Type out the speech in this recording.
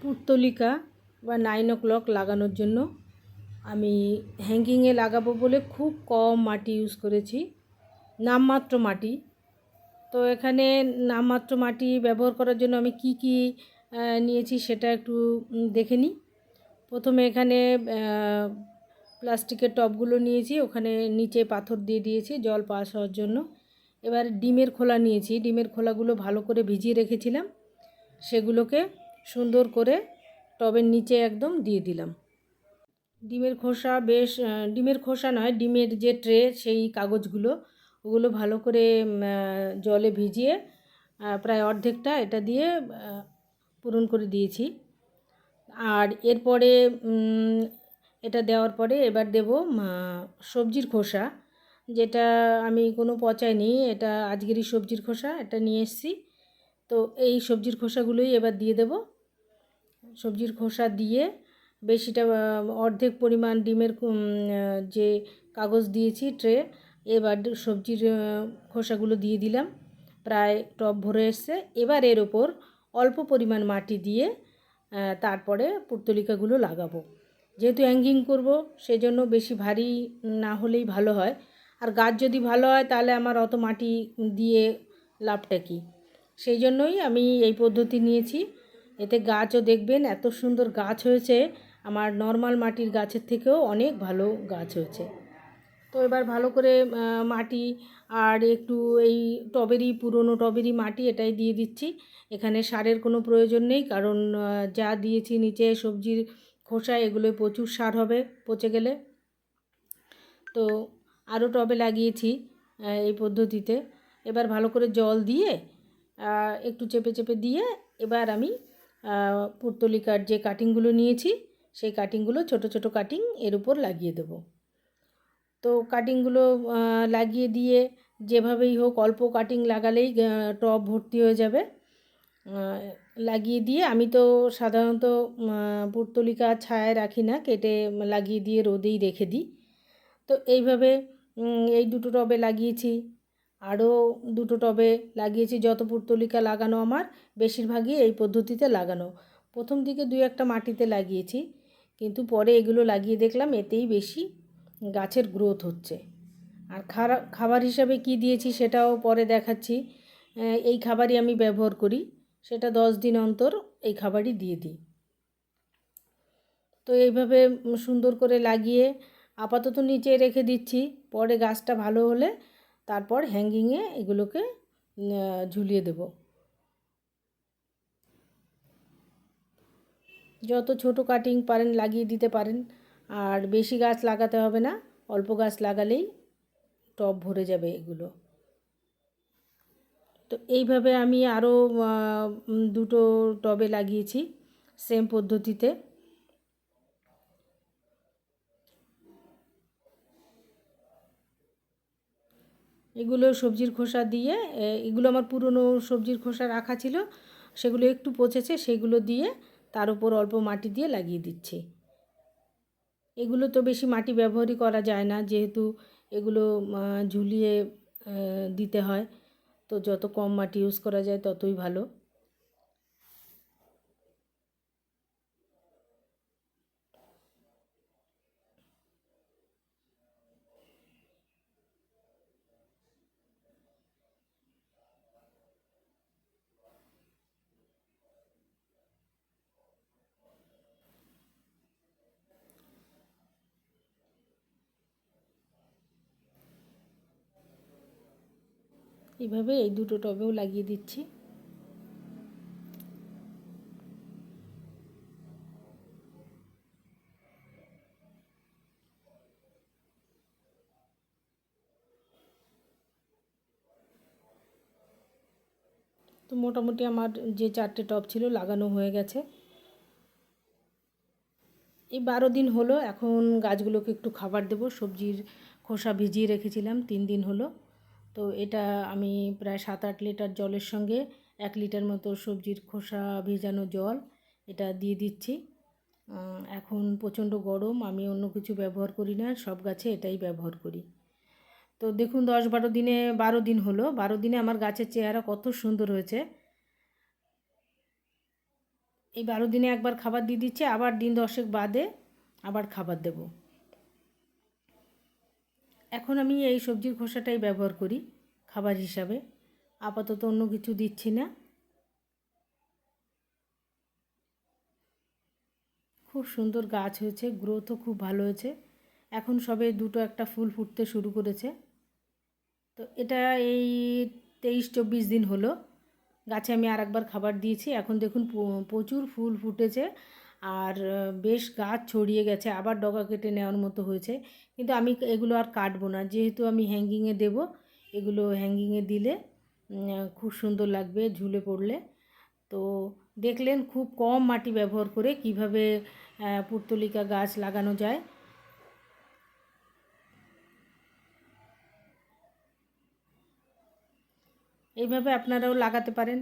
পুত্তলিকা বা নাইন ও ক্লক লাগানোর জন্য আমি হ্যাঙ্গিংয়ে লাগাবো বলে খুব কম মাটি ইউজ করেছি, নামমাত্র মাটি। তো এখানে নামমাত্র মাটি ব্যবহার করার জন্য আমি কি কি নিয়েছি সেটা একটু দেখে নিই। প্রথমে এখানে প্লাস্টিকের টবগুলো নিয়েছি, ওখানে নিচে পাথর দিয়ে দিয়েছি, জল পাস হওয়ার জন্য। এবার ডিমের খোলা নিয়েছি, ডিমের খোলাগুলো ভালো করে ভিজিয়ে রেখেছিলাম। সেগুলোকে সুন্দর করে টবের নিচে একদম দিয়ে দিলাম। ডিমের খোসা বেশ ডিমের খোসা নয়, ডিমের যে ট্রে, সেই কাগজগুলো, ওগুলো ভালো করে জলে ভিজিয়ে প্রায় অর্ধেকটা এটা দিয়ে পূরণ করে দিয়েছি। আর এরপরে এটা দেওয়ার পরে এবার দেব সবজির খোসা, যেটা আমি কোনো পচাইনি এটা আজকেরই সবজির খোসা, এটা নিয়ে এসেছি। তো এই সবজির খোসাগুলোই এবার দিয়ে দেব। সবজির খোসা দিয়ে বেশিটা অর্ধেক পরিমাণ ডিমের যে কাগজ দিয়েছি ট্রে, এবার সবজির খোসাগুলো দিয়ে দিলাম। প্রায় টব ভরে এসছে। এবার এর ওপর অল্প পরিমাণ মাটি দিয়ে তারপরে পুর্তলিকাগুলো লাগাবো। যেহেতু হ্যাঙ্গিং করব, সেজন্য বেশি ভারী না হলেই ভালো হয়। আর গাছ যদি ভালো হয়, তাহলে আমার অত মাটি দিয়ে লাভটা কী? সেই জন্যই আমি এই পদ্ধতি নিয়েছি। এতে গাছও দেখবেন, এত সুন্দর গাছ হয়েছে। আমার নর্মাল মাটির গাছের থেকেও অনেক ভালো গাছ হয়েছে। তো এবার ভালো করে মাটি আর একটু এই টবেরই, পুরনো টবেরই মাটি এটাই দিয়ে দিচ্ছি। এখানে সারের কোনো প্রয়োজন নেই, কারণ যা দিয়েছি নিচে সবজির খোসা এগুলোয় প্রচুর সার হবে, পচে গেলে। তো আরও টবে লাগিয়েছি এই পদ্ধতিতে। এবার ভালো করে জল দিয়ে একটু চেপে চেপে দিয়ে, এবার আমি পুর্তলিকার যে কাটিংগুলো নিয়েছি, সেই কাটিংগুলো ছোট ছোট কাটিং এর উপর লাগিয়ে দেবো। তো কাটিংগুলো লাগিয়ে দিয়ে যেভাবেই হোক অল্প কাটিং লাগালেই টব ভর্তি হয়ে যাবে। লাগিয়ে দিয়ে আমি তো সাধারণত পুর্তলিকা ছায়ায় রাখি না, কেটে লাগিয়ে দিয়ে রোদেই রেখে দিই। তো এইভাবে এই দুটো টবে লাগিয়েছি। আরও দুটো টবে লাগিয়েছি যত পুর্তলিকা লাগানো আমার, বেশিরভাগই এই পদ্ধতিতে লাগানো। প্রথম দিকে দুই একটা মাটিতে লাগিয়েছি, কিন্তু পরে এগুলো লাগিয়ে দেখলাম এতেই বেশি গাছের গ্রোথ হচ্ছে। আর খারা, খাবার হিসাবে কি দিয়েছি সেটাও পরে দেখাচ্ছি। এই খাবারই আমি ব্যবহার করি, সেটা দশ দিন অন্তর এই খাবারই দিয়ে দিই। তো এইভাবে সুন্দর করে লাগিয়ে আপাতত নিচে রেখে দিচ্ছি, পরে গাছটা ভালো হলে তারপর হ্যাঙ্গিংয়ে এগুলোকে ঝুলিয়ে দেব। যত ছোট কাটিং পারেন, লাগিয়ে দিতে পারেন। আর বেশি গাছ লাগাতে হবে না, অল্প গাছ লাগালেই টব ভরে যাবে এগুলো। তো এইভাবে আমি আরও দুটো টবে লাগিয়েছি সেম পদ্ধতিতে। এগুলো সবজির খোসা দিয়ে এগুলো আমার পুরনো সবজির খোসা রাখা ছিল, সেগুলো একটু পচেছে, সেগুলো দিয়ে তার উপর অল্প মাটি দিয়ে লাগিয়ে দিচ্ছি। এগুলো তো বেশি মাটি ব্যবহারই করা যায় না, যেহেতু এগুলো ঝুলিয়ে দিতে হয়। তো যত কম মাটি ইউজ করা যায় ততই ভালো। এইভাবে এই দুটো টবেও লাগিয়ে দিচ্ছি। তো মোটামুটি আমার যে চারটে টব ছিল লাগানো হয়ে গেছে। এই বারো দিন হলো, এখন গাছগুলোকে একটু খাবার দেবো, সবজির খোসা ভিজিয়ে রেখেছিলাম, তিন দিন হলো। তো এটা আমি প্রায় সাত আট লিটার জলের সঙ্গে এক লিটার মতো সবজির খোসা ভেজানো জল এটা দিয়ে দিচ্ছি। এখন প্রচণ্ড গরম, আমি অন্য কিছু ব্যবহার করি না, সব গাছে এটাই ব্যবহার করি। তো দেখুন দশ বারো দিনে, বারো দিন হলো, বারো দিনে আমার গাছের চেহারা কত সুন্দর হয়েছে। এই বারো দিনে একবার খাবার দিয়ে দিচ্ছি, আবার দিন দশেক বাদে আবার খাবার দেব। এখন আমি এই সবজির খোসাটাই ব্যবহার করি, খাবার হিসাবে। আপাতত অন্য কিছু দিচ্ছি না। খুব সুন্দর গাছ হয়েছে গ্রোথও খুব ভালো হয়েছে। এখন সবে দুটো একটা ফুল ফুটতে শুরু করেছে। তো এটা এই তেইশ চব্বিশ দিন হলো। গাছে আমি আর একবার খাবার দিয়েছি। এখন দেখুন প্রচুর ফুল ফুটেছে। আর বেশ গাছ ছড়িয়ে গেছে, আবার ডগা কেটে নেওয়ার মতো হয়েছে। কিন্তু আমি এগুলো আর কাটবো না, যেহেতু আমি হ্যাঙ্গিংয়ে দেব, এগুলো হ্যাঙ্গিংয়ে দিলে খুব সুন্দর লাগবে ঝুলে পড়লে। তো দেখলেন খুব কম মাটি ব্যবহার করে কীভাবে পুর্তলিকা গাছ লাগানো যায়। এইভাবে আপনারাও লাগাতে পারেন